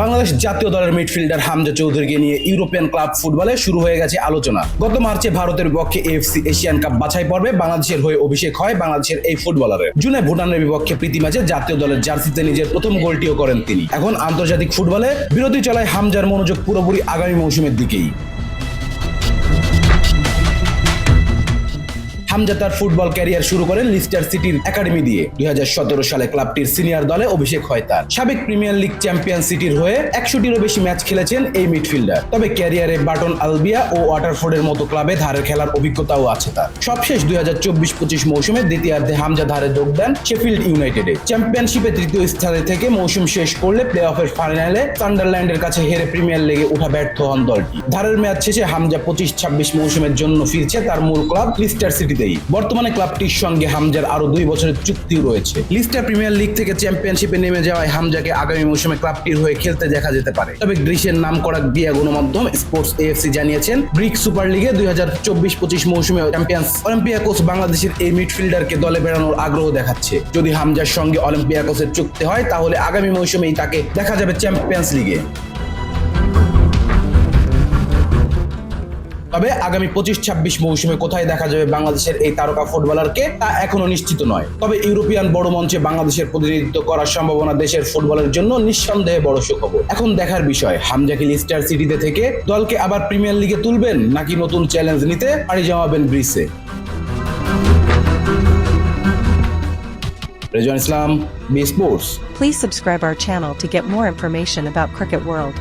বাংলাদেশ জাতীয় দলের মিডফিল্ডার হামজা চৌধুরীকে নিয়ে ইউরোপিয়ান ক্লাব ফুটবলে শুরু হয়ে গেছে আলোচনা। গত মার্চে ভারতের বিপক্ষে এফসি এশিয়ান কাপ বাছাই পর্বে বাংলাদেশের হয়ে অভিষেক হয় বাংলাদেশের এই ফুটবলারের। জুনে ভুটানের বিপক্ষে প্রীতি ম্যাচে জাতীয় দলের জার্সিতে নিজের প্রথম গোলটিও করেন তিনি। এখন আন্তর্জাতিক ফুটবলে বিরতি চলায় হামজার মনোযোগ পুরোপুরি আগামী মৌসুমের দিকেই। হামজা তার ফুটবল ক্যারিয়ার শুরু করেন লিস্টার সিটির একাডেমি দিয়ে। দুই হাজার সতেরো সালে ক্লাবটির সিনিয়র দলে অভিষেক হয় তার। সাবেক প্রিমিয়ার লিগ চ্যাম্পিয়ন সিটির হয়ে একশোটিরও বেশি ম্যাচ খেলেছেন এই মিডফিল্ডার। তবে ক্যারিয়ারে বাটন আলবিয়া ও ওয়াটারফোর্ডের মতো ক্লাবে ধারে খেলার অভিজ্ঞতাও আছে তার। সবশেষ দুই হাজার চব্বিশ পঁচিশ মৌসুমে দ্বিতীয়ার্ধে হামজা ধারে যোগ দেন শেফিল্ড ইউনাইটেডে। চ্যাম্পিয়নশিপে তৃতীয় স্থানে থেকে মৌসুম শেষ করলে প্লে অফের ফাইনালে সান্ডারল্যান্ডের কাছে হেরে প্রিমিয়ার লিগে উঠা ব্যর্থ হন দলটি। ধারের ম্যাচ শেষে হামজা পঁচিশ ছাব্বিশ মৌসুমের জন্য ফিরছে তার মূল ক্লাব লিস্টার সিটিতেই বর্তমানে ক্লাবটির সঙ্গে হামজার আরও দুই বছরের চুক্তিও রয়েছে। লিস্টার প্রিমিয়ার লিগ থেকে চ্যাম্পিয়নশিপে নেমে যাওয়ায় হামজাকে আগামী মৌসুমে ক্লাবটির হয়ে খেলতে দেখা যেতে পারে। তবে গ্রিসের নাম করা গিয়া গণমাধ্যম স্পোর্টস এএফসি জানিয়েছেন, গ্রিক সুপার লিগে দুই হাজার চব্বিশ পঁচিশ মৌসুমে চ্যাম্পিয়ন্স অলিম্পিয়াকোস বাংলাদেশের এই মিডফিল্ডারকে দলে বেড়ানোর আগ্রহ দেখাচ্ছে। যদি হামজার সঙ্গে অলিম্পিয়াকোসের চুক্তি হয়, তাহলে আগামী মৌসুমেই তাকে দেখা যাবে চ্যাম্পিয়ন্স লিগে। তবে আগামী পঁচিশ, ছাব্বিশ মৌসুমে কোথায় দেখা যাবে বাংলাদেশের এই তারকা ফুটবলারকে, তা এখনও নিশ্চিত নয়। তবে ইউরোপিয়ান বড় মঞ্চে বাংলাদেশের প্রতিনিধিত্ব করার সম্ভাবনা দেশের ফুটবলের জন্য নিঃসন্দেহে বড় সুখবর। এখন দেখার বিষয়, হামজা কি লিস্টার সিটিতে থেকে দলকে আবার প্রিমিয়ার লিগে তুলবেন নাকি নতুন চ্যালেঞ্জ নিতে পাড়ি জমাবেন ব্রিসে? Rezon Islam, B sports. Please subscribe our channel to get more information about Cricket World.